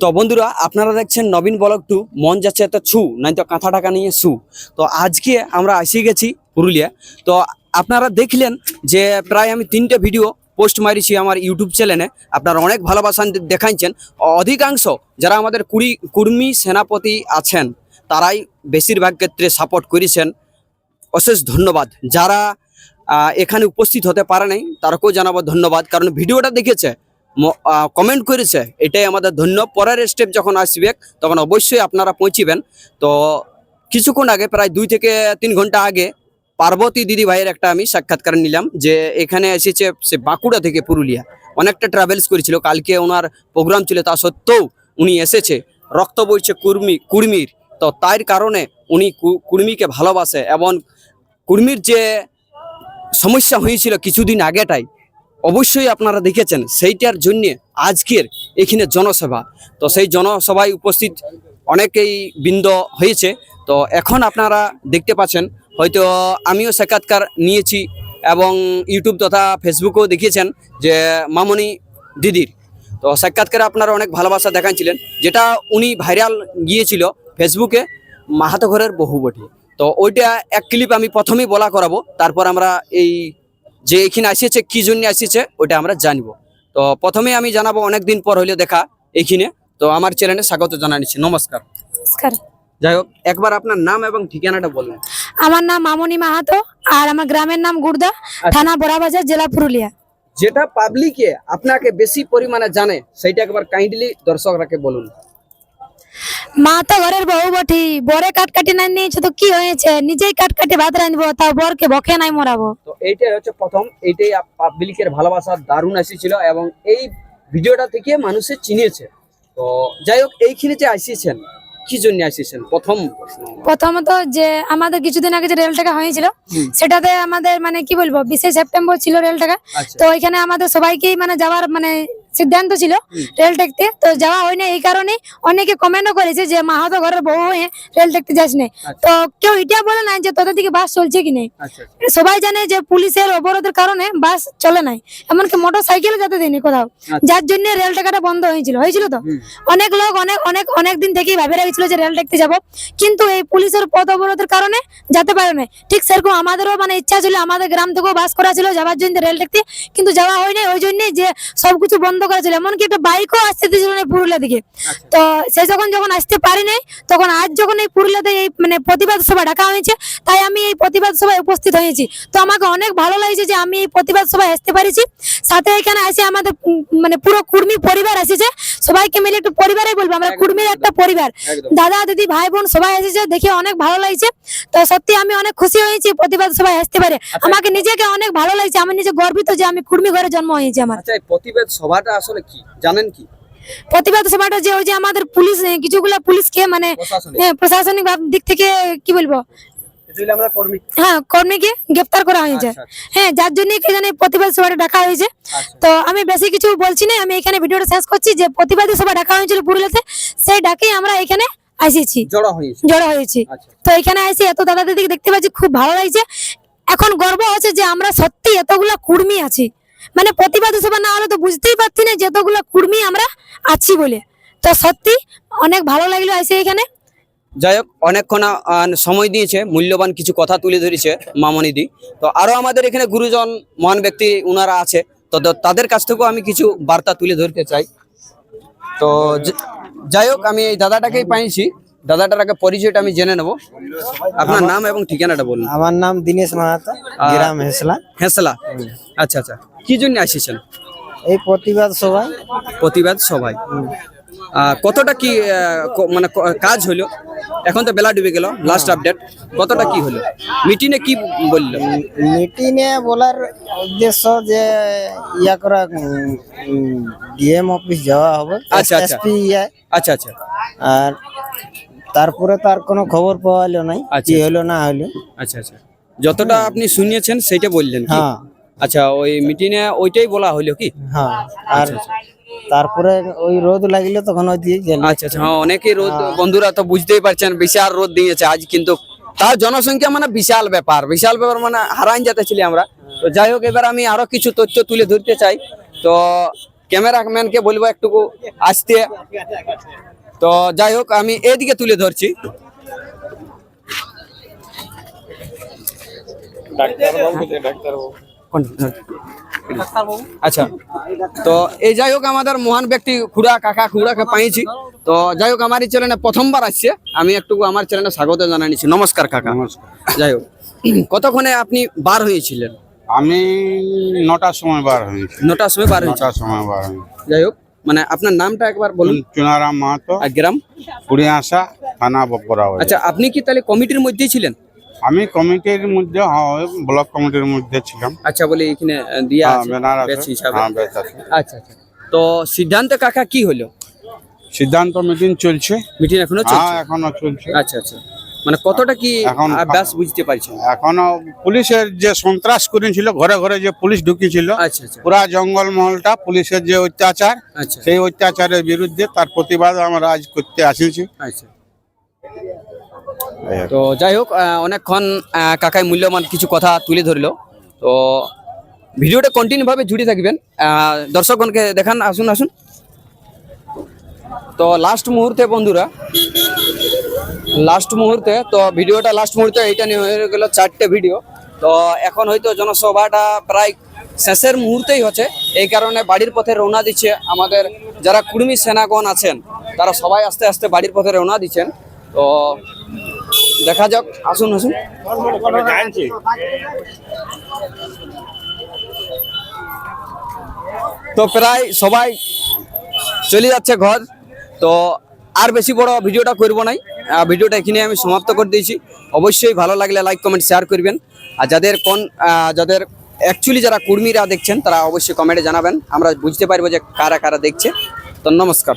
তো বন্ধুরা, আপনারা দেখছেন নবীন বলক টু, মন যাচ্ছে এত ছু নাই তো কাঁথা টাকা নিয়ে সু তো আজকে আমরা এসে গেছি পুরুলিয়া। তো আপনারা দেখলেন যে প্রায় আমি তিনটে ভিডিও পোস্ট মারিছি আমার ইউটিউব চ্যানেলে। আপনারা অনেক ভালোবাসা দেখাইছেন। অধিকাংশ যারা আমাদের কুড়ি কুর্মী সেনাপতি আছেন, তারাই বেশিরভাগ ক্ষেত্রে সাপোর্ট করেছেন। অশেষ ধন্যবাদ। যারা এখানে উপস্থিত হতে পারে নাই, তারকেও জানাব ধন্যবাদ। কারণ ভিডিওটা দেখেছে কমেন্ট করেছে, এটাই আমাদের ধন্য। পরের স্টেপ যখন আসবে, তখন অবশ্যই আপনারা পৌঁছিবেন। তো কিছুক্ষণ আগে, প্রায় দুই থেকে তিন ঘণ্টা আগে, পার্বতী দিদি ভাইয়ের একটা আমি সাক্ষাৎকার নিলাম, যে এখানে এসেছে সে বাঁকুড়া থেকে পুরুলিয়া। অনেকটা ট্রাভেলস করেছিল, কালকে ওনার প্রোগ্রাম ছিল, তা সত্ত্বেও উনি এসেছে। রক্ত বইছে কুর্মি, কুর্মির। তো তার কারণে উনি কুর্মিকে ভালোবাসে, এবং কুর্মির যে সমস্যা হয়েছিল কিছুদিন আগেটাই অবশ্যই আপনারা দেখেছেন, সেইটার জন্যে আজকের এখানে জনসভা। তো সেই জনসভায় উপস্থিত অনেকেই বৃন্দ হয়েছে। তো এখন আপনারা দেখতে পাচ্ছেন, হয়তো আমিও সাক্ষাৎকার নিয়েছি এবং ইউটিউব তথা ফেসবুকেও দেখিয়েছেন যে মামনি দিদির। তো সাক্ষাৎকারে আপনারা অনেক ভালোবাসা দেখাচ্ছিলেন যেটা উনি ভাইরাল গিয়েছিল ফেসবুকে, মাহাতো ঘরের বহু বটি তো ওইটা এক ক্লিপ আমি প্রথমেই বলা করাবো, তারপর আমরা এই যে এখানে আসিয়েছে কি জন্য আসিয়েছে ওটা আমরা জানব। তো প্রথমে আমি জানাব অনেকদিন পর হইলে দেখা এইখানে তো আমার চ্যানেলে স্বাগত জানাচ্ছি নমস্কার। নমস্কার। যাই হোক একবার আপনার নাম এবং ঠিকানাটা বলুন। আমার নাম মামনি মাহাতো আর আমার গ্রামের নাম গুড়দা থানা বড়াবাজার জেলা পুরুলিয়া। যেটা পাবলিকে আপনাকে বেশি পরিমাণে জানে সেইটা একবার কাইন্ডলি দর্শকরাকে বলুন। মা তো ঘরের বউ বটি বরে কাট কাটি নাই নিয়েছে তো কি হয়েছে? নিজেই কাট কাটি ভাত রাঁধবো তাও বরকে বকে নাই মরাবো। তো এইটাই হচ্ছে প্রথম এইটাই পাবলিকের ভালোবাসা দারুণ এসেছিল এবং এই ভিডিওটা থেকে মানুষে চিনিয়েছে। তো যাই হোক এইখানে যে আসিয়েছেন কি জন্য আসিয়েছেন? প্রথম। প্রথমত যে আমাদের কিছুদিন আগে যে রেল টাকা হয়েছিল সেটাতে আমাদের মানে কি বলব বিশে সেপ্টেম্বর ছিল রেল টাকা আচ্ছা। তো ওইখানে আমাদের সবাইকেই মানে যাওয়ার মানে সিদ্ধান্ত ছিল রেল দেখতে। তো যাওয়া হয় না এই কারণে অনেকে কমেন্টও করেছে যে মাহাতো ঘরের বউ হয়ে রেল দেখতে যাস না আচ্ছা। তো কেউ এটা বলে না যে তোদের দিকে বাস চলছে কি নেই? আচ্ছা আচ্ছা। সবাই জানে যে পুলিশের অবরোধের কারণে বাস চলে নাই। এমনকি মোটর সাইকেল যেতে দেয়নি কোথাও। আচ্ছা। যার জন্য রেল টাকাটা বন্ধ হয়েছিল। হয়েছিল তো? অনেক লোক অনেক অনেক অনেক দিন থেকেই ভাবে রেখেছিল যে রেল দেখতে যাব। কিন্তু এই পুলিশের পথ অবরোধের কারণে যেতে পারে না ঠিক সেরকম আমাদেরও মানে ইচ্ছা ছিল আমাদের গ্রাম থেকেও বাস করা ছিল যাওয়ার জন্য রেল দেখতে। কিন্তু যাওয়া হয়নি। ওই জন্যই যে সবকিছু বন্ধ করা ছিল এমনকি একটা বাইকও আসতে দিয়েছিল না পুরুলিয়া দিকে। আচ্ছা। তো সে যখন যখন আসতে পারি নাই তখন আজ যখন এই পুরুলিয়াতে এই মানে প্রতিবাদ সভা ডাকা হয়েছে তাই আমি এই প্রতিবাদ সভায় উপস্থিত হয়েছি। তো আমাকে অনেক ভালো লাগছে যে আমি এই প্রতিবাদ সভায় আসতে পারিছি। সাথে এখানে এসে আমাদের মানে পুরো কুর্মী পরিবার এসেছে। সবাইকে মিলে একটু পরিবারই বলব আমরা কুর্মীর একটা পরিবার। দাদা দিদি ভাই বোন সবাই এসেছে দেখে অনেক ভালো লাগছে। তো সত্যি আমি অনেক খুশি হয়েছি প্রতিবাদ সভায় আসতে পারে। আমাকে নিজেকে অনেক ভালো লাগছে। আমি নিজে গর্বিত যে আমি কুর্মী ঘরে জন্ম হয়েছে আমার। আচ্ছা প্রতিবাদ সভাটা আসলে কি? জানেন কি? প্রতিবাদ সভাটা যে ওই যে আমাদের পুলিশ কিছুগুলা পুলিশকে মানে প্রশাসনিক। দিক থেকে কি বলব? হ্যাঁ কর্মীকে গ্রেপ্তার করা হয়েছে। আচ্ছা, আচ্ছা, হ্যাঁ যার জন্য প্রতিবাদ সভাটা ডাকা হয়েছে। আচ্ছা। তো আমি বেশি কিছু বলছি না আমি এখানে ভিডিওটা শেষ করছি যে প্রতিবাদী সভা ডাকা হয়েছিল পুরুলিয়াতে সেই আমরা এখানে আসিছি জড়ো হয়েছি। তো এখানে এসে এত দাদা দিদিকে দেখতে পাচ্ছি খুব ভালো লাগছে। এখন গর্ব হচ্ছে যে আমরা সত্যি এতগুলা কুর্মী আছি। মানে প্রতিবাদী সভা না হলে তো বুঝতেই পারছি না যে এতগুলা কুর্মী আমরা আছি বলে। তো সত্যি অনেক ভালো লাগল এসে এখানে। যাই হোক অনেকক্ষণ সময় দিয়েছে মূল্যবান কিছু কথা তুলে ধরেছে মামনিদি তো আরও আমাদের এখানে গুরুজন মহান ব্যক্তি উনারা আছে তো তাদের কাছ থেকেও আমি কিছু বার্তা তুলে ধরতে চাই। তো যাই হোক আমি এই দাদাটাকেই পাইছি। দাদাটার আগে পরিচয়টা আমি জেনে নেব। আপনার নাম এবং ঠিকানাটা বলুন। আমার নাম দীনেশ মাহাতো গ্রাম হেসলা। হেসলা। আচ্ছা আচ্ছা। কি জন্য আসিছেন? এই প্রতিবাদ সভায়। প্রতিবাদ সবাই কতটা কি মানে কাজ হলো? এখন তো বেলা ডুবে গেল লাস্ট আপডেট কতটা কি হলো? মিটিংয়ে কি বলল? মিটিংয়ে বলার উদ্দেশ্য যে ইয়া করা ডিএম অফিস যাওয়া হবে আচ্ছা, আচ্ছা। আচ্ছা আচ্ছা। আর তারপরে তো আর কোনো খবর পাওয়া হলো নাই আচ্ছা। কি হলো না হলো। আচ্ছা আচ্ছা। যতটা আপনি শুনিয়েছেন সেইটা বললেন হ্যাঁ। আচ্ছা ওই মিটিংয়ে ওইটাই বলা হলো কি? হ্যাঁ আর তারপরে ওই রোদ লাগিলে তখন ওই দিয়ে গেল। আচ্ছা আচ্ছা হ্যাঁ অনেকেই রোদ বন্ধুরা তো বুঝতেই পারছেন বিশাল রোদ দিয়েছে আজ কিন্তু তার জনসংখ্যা মানে বিশাল ব্যাপার বিশাল ব্যাপার মানে হারাইন যেতেছিলি আমরা। তো যাই হোক এবার আমি আরও কিছু তথ্য তুলে ধরতে চাই। তো ক্যামেরাম্যানকে বলব একটুকু আসতে। তো যাই হোক আমি এদিকে তুলে ধরছি। আচ্ছা তো এই যাই হোক আমাদের মহান ব্যক্তি খুড়া কাকা খুড়াকে পাইছি। তো যাই হোক আমার এই চ্যানেলে প্রথমবার আসছে। আমি একটু আমার চ্যানেলে স্বাগত জানানিছি নমস্কার কাকা। নমস্কার। যাই হোক কতক্ষণে আপনি বার হয়েছিলেন? আমি নটার সময় বার হয়েছি। নটার সময় বার নটার সময় বার হয়েছি। যাই হোক মানে আপনার নামটা একবার বলুন। চুনারাম মাহাতো। আর গ্রাম? কুড়িয়াশা থানা বপরা আচ্ছা আপনি কি তাহলে কমিটির মধ্যেই ছিলেন? আমি কমিটির মধ্যে হ্যাঁ, ব্লক কমিটির মধ্যে ছিলাম। আচ্ছা বলে এখানে দিয়া হ্যাঁ, আছে ব্যাচ হিসাবে। হ্যাঁ আছে। আচ্ছা আচ্ছা। তো সিদ্ধান্ত কাকা কি হলো? সিদ্ধান্ত মিটিং চলছে। মিটিং এখনও হ্যাঁ চলছে? এখনও চলছে। আচ্ছা আচ্ছা। মানে কতটা কি ব্যাস বুঝতে পারছেন এখনও পুলিশের যে সন্ত্রাস করেছিল ঘরে ঘরে যে পুলিশ ঢুকিয়েছিল আচ্ছা আচ্ছা। পুরা জঙ্গল মহলটা পুলিশের যে অত্যাচার আচ্ছা। সেই অত্যাচারের বিরুদ্ধে তার প্রতিবাদ আমরা আজ করতে আসিছি আচ্ছা। তো যাই হোক অনেকক্ষণ কাকায় মূল্যবান কিছু কথা তুলে ধরলো। তো ভিডিওটা কন্টিনিউ ভাবে জুড়ে থাকবেন। দর্শকগণকে দেখান, আসুন আসুন। তো লাস্ট মুহূর্তে বন্ধুরা লাস্ট মুহূর্তে, তো ভিডিওটা লাস্ট মুহূর্তে এইটা নিয়ে হয়ে গেল চারটে ভিডিও তো এখন হয়তো জনসভাটা প্রায় শেষের মুহূর্তেই হচ্ছে। এই কারণে বাড়ির পথে রওনা দিচ্ছে আমাদের যারা কুর্মী সেনাগণ আছেন, তারা সবাই আস্তে আস্তে বাড়ির পথে রওনা দিচ্ছেন। তো দেখা যাক, আসুন আসুন। তো প্রায় সবাই চলে যাচ্ছে ঘর, তো আর বেশি বড় ভিডিওটা করব নাই। ভিডিওটা এখানে আমি সমাপ্ত করে দিয়েছি। অবশ্যই ভালো লাগলে লাইক কমেন্ট শেয়ার করবেন। আর যাদের কোন যাদের অ্যাকচুয়ালি যারা কর্মীরা দেখছেন, তারা অবশ্যই কমেন্টে জানাবেন। আমরা বুঝতে পারব যে কারা কারা দেখছে। তো নমস্কার।